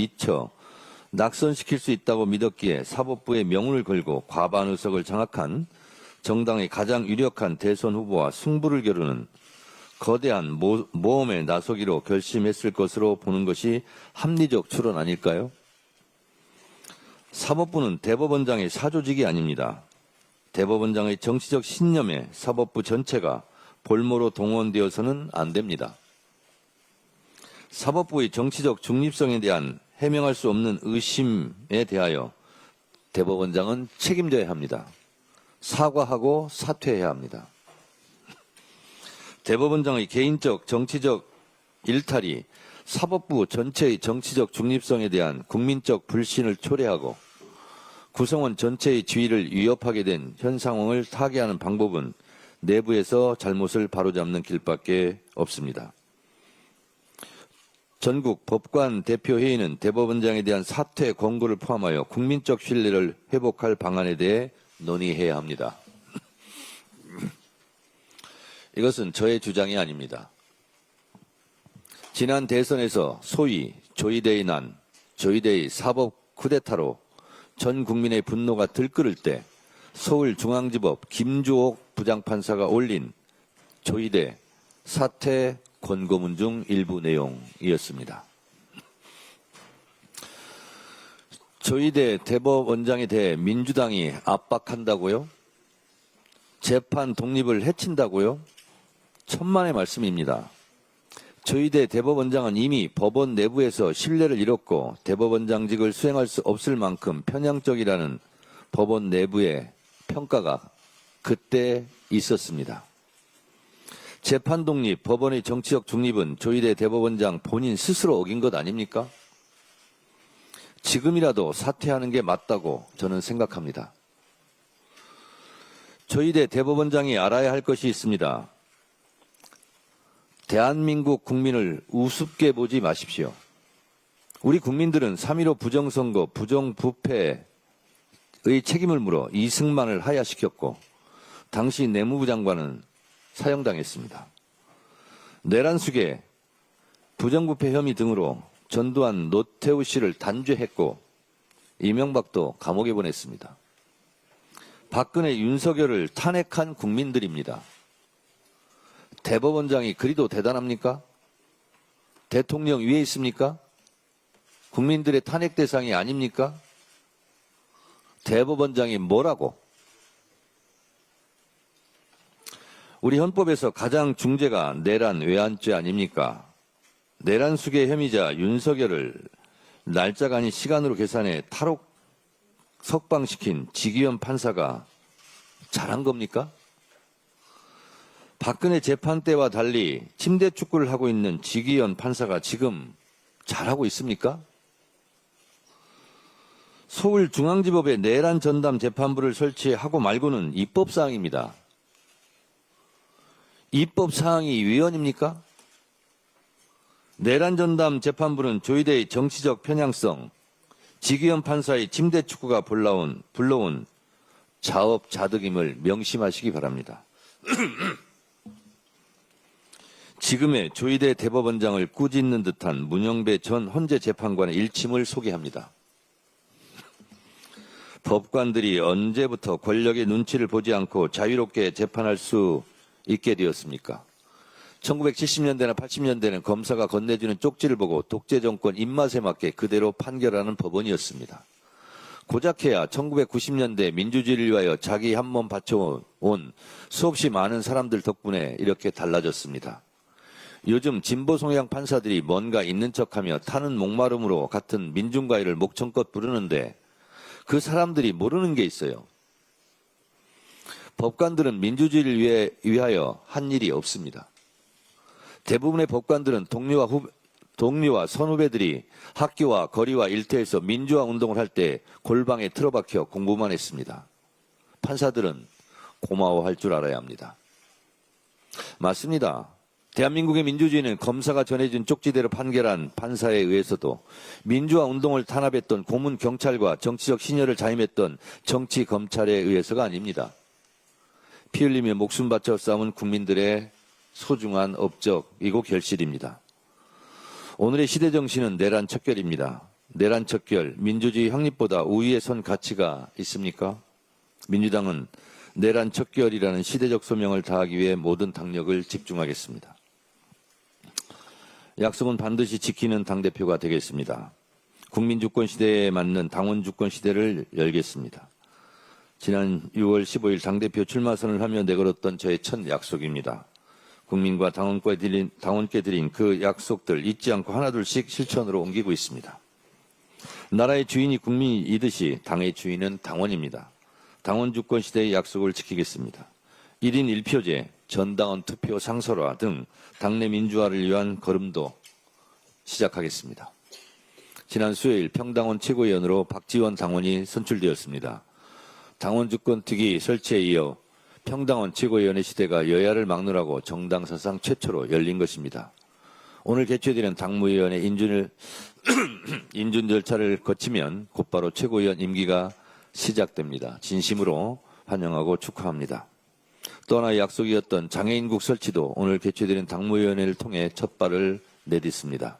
미처 낙선시킬 수 있다고 믿었기에 사법부의 명운을 걸고 과반 의석을 장악한 정당의 가장 유력한 대선 후보와 승부를 겨루는 거대한 모, 모험에 나서기로 결심했을 것으로 보는 것이 합리적 추론 아닐까요? 사법부는 대법원장의 사조직이 아닙니다. 대법원장의 정치적 신념에 사법부 전체가 볼모로 동원되어서는 안 됩니다. 사법부의 정치적 중립성에 대한 해명할 수 없는 의심에 대하여 대법원장은 책임져야 합니다. 사과하고 사퇴해야 합니다. 대법원장의 개인적 정치적 일탈이 사법부 전체의 정치적 중립성에 대한 국민적 불신을 초래하고 구성원 전체의 지위를 위협하게 된 현 상황을 타개하는 방법은 내부에서 잘못을 바로잡는 길밖에 없습니다. 전국 법관 대표회의는 대법원장에 대한 사퇴 권고를 포함하여 국민적 신뢰를 회복할 방안에 대해 논의해야 합니다. 이것은 저의 주장이 아닙니다. 지난 대선에서 소위 조이대의 난, 조이대의 사법 쿠데타로 전 국민의 분노가 들끓을 때 서울중앙지법 김주옥 부장판사가 올린 조이대 사퇴 권고문 중 일부 내용이었습니다. 조이대 대법원장에 대해 민주당이 압박한다고요? 재판 독립을 해친다고요? 천만의 말씀입니다. 조이대 대법원장은 이미 법원 내부에서 신뢰를 잃었고 대법원장직을 수행할 수 없을 만큼 편향적이라는 법원 내부의 평가가 그때 있었습니다. 재판 독립, 법원의 정치적 중립은 조희대 대법원장 본인 스스로 어긴 것 아닙니까? 지금이라도 사퇴하는 게 맞다고 저는 생각합니다. 조희대 대법원장이 알아야 할 것이 있습니다. 대한민국 국민을 우습게 보지 마십시오. 우리 국민들은 3.15 부정선거, 부정부패의 책임을 물어 이승만을 하야시켰고, 당시 내무부 장관은 사형당했습니다. 내란숙에 부정부패 혐의 등으로 전두환 노태우 씨를 단죄했고 이명박도 감옥에 보냈습니다. 박근혜 윤석열을 탄핵한 국민들입니다. 대법원장이 그리도 대단합니까? 대통령 위에 있습니까? 국민들의 탄핵 대상이 아닙니까? 대법원장이 뭐라고? 우리 헌법에서 가장 중죄가 내란 외환죄 아닙니까? 내란 수계 혐의자 윤석열을 날짜가 아닌 시간으로 계산해 탈옥 석방시킨 지기현 판사가 잘한 겁니까? 박근혜 재판 때와 달리 침대 축구를 하고 있는 지기현 판사가 지금 잘하고 있습니까? 서울중앙지법에 내란 전담 재판부를 설치하고 말고는 입법사항입니다. 입법 사항이 위헌입니까? 내란 전담 재판부는 조희대의 정치적 편향성, 지기현 판사의 침대 축구가 불러온, 불러온 자업 자득임을 명심하시기 바랍니다. 지금의 조희대 대법원장을 꾸짖는 듯한 문영배 전 헌재 재판관의 일침을 소개합니다. 법관들이 언제부터 권력의 눈치를 보지 않고 자유롭게 재판할 수 있게 되었습니까? 1970년대나 80년대는 검사가 건네주는 쪽지를 보고 독재 정권 입맛에 맞게 그대로 판결하는 법원이었습니다. 고작해야 1990년대 민주주의를 위하여 자기 한 몸 바쳐온 수없이 많은 사람들 덕분에 이렇게 달라졌습니다. 요즘 진보 성향 판사들이 뭔가 있는 척하며 타는 목마름으로 같은 민중과의를 목청껏 부르는데 그 사람들이 모르는 게 있어요. 법관들은 민주주의를 위해, 위하여 한 일이 없습니다. 대부분의 법관들은 동료와 후, 동료와 선후배들이 학교와 거리와 일터에서 민주화 운동을 할 때 골방에 틀어박혀 공부만 했습니다. 판사들은 고마워할 줄 알아야 합니다. 맞습니다. 대한민국의 민주주의는 검사가 전해준 쪽지대로 판결한 판사에 의해서도 민주화 운동을 탄압했던 고문 경찰과 정치적 신여를 자임했던 정치 검찰에 의해서가 아닙니다. 피 흘리며 목숨 바쳐 싸운 국민들의 소중한 업적이고 결실입니다. 오늘의 시대 정신은 내란 척결입니다. 내란 척결, 민주주의 확립보다 우위에 선 가치가 있습니까? 민주당은 내란 척결이라는 시대적 소명을 다하기 위해 모든 당력을 집중하겠습니다. 약속은 반드시 지키는 당대표가 되겠습니다. 국민 주권 시대에 맞는 당원 주권 시대를 열겠습니다. 지난 6월 15일 당대표 출마선을 하며 내걸었던 저의 첫 약속입니다. 국민과 당원께 드린, 당원께 드린 그 약속들 잊지 않고 하나둘씩 실천으로 옮기고 있습니다. 나라의 주인이 국민이듯이 당의 주인은 당원입니다. 당원 주권 시대의 약속을 지키겠습니다. 1인 1표제, 전당원 투표 상설화 등 당내 민주화를 위한 걸음도 시작하겠습니다. 지난 수요일 평당원 최고위원으로 박지원 당원이 선출되었습니다. 당원 주권 특위 설치에 이어 평당원 최고위원의 시대가 여야를 막론하고 정당 사상 최초로 열린 것입니다. 오늘 개최되는 당무위원회 인준을 인준 절차를 거치면 곧바로 최고위원 임기가 시작됩니다. 진심으로 환영하고 축하합니다. 또 하나 약속이었던 장애인국 설치도 오늘 개최되는 당무위원회를 통해 첫 발을 내딛습니다.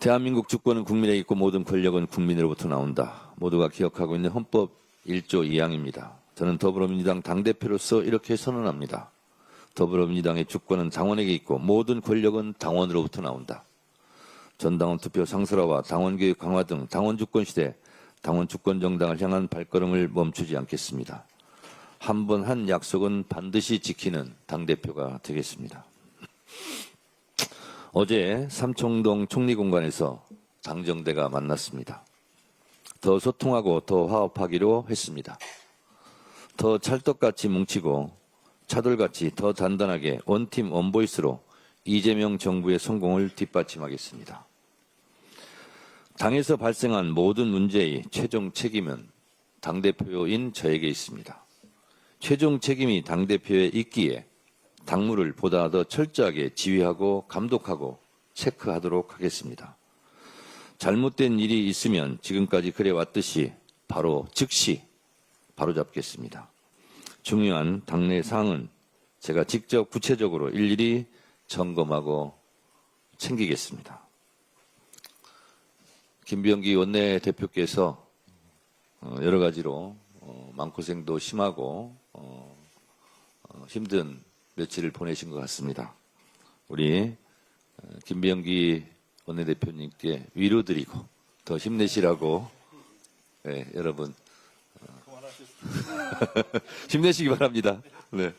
대한민국 주권은 국민에 있고 모든 권력은 국민으로부터 나온다. 모두가 기억하고 있는 헌법 1조 2항입니다. 저는 더불어민주당 당대표로서 이렇게 선언합니다. 더불어민주당의 주권은 당원에게 있고 모든 권력은 당원으로부터 나온다. 전당원 투표 상설화와 당원교육 강화 등 당원 주권 시대, 당원 주권 정당을 향한 발걸음을 멈추지 않겠습니다. 한 번한 약속은 반드시 지키는 당대표가 되겠습니다. 어제 삼청동 총리공간에서 당정대가 만났습니다. 더 소통하고 더 화합하기로 했습니다. 더 찰떡같이 뭉치고 차돌같이 더 단단하게 원팀 원보이스로 이재명 정부의 성공을 뒷받침하겠습니다. 당에서 발생한 모든 문제의 최종 책임은 당대표인 저에게 있습니다. 최종 책임이 당대표에 있기에 당무를 보다 더 철저하게 지휘하고 감독하고 체크하도록 하겠습니다. 잘못된 일이 있으면 지금까지 그래왔듯이 바로 즉시 바로잡겠습니다. 중요한 당내 사항은 제가 직접 구체적으로 일일이 점검하고 챙기겠습니다. 김병기 원내 대표께서 어, 여러 가지로 어, 마음고생도 심하고 어, 어, 힘든 며칠을 보내신 것 같습니다. 우리 어, 김병기 원내대표님께 위로드리고 더 힘내시라고 네, 여러분 어, 힘내시기 바랍니다. 네.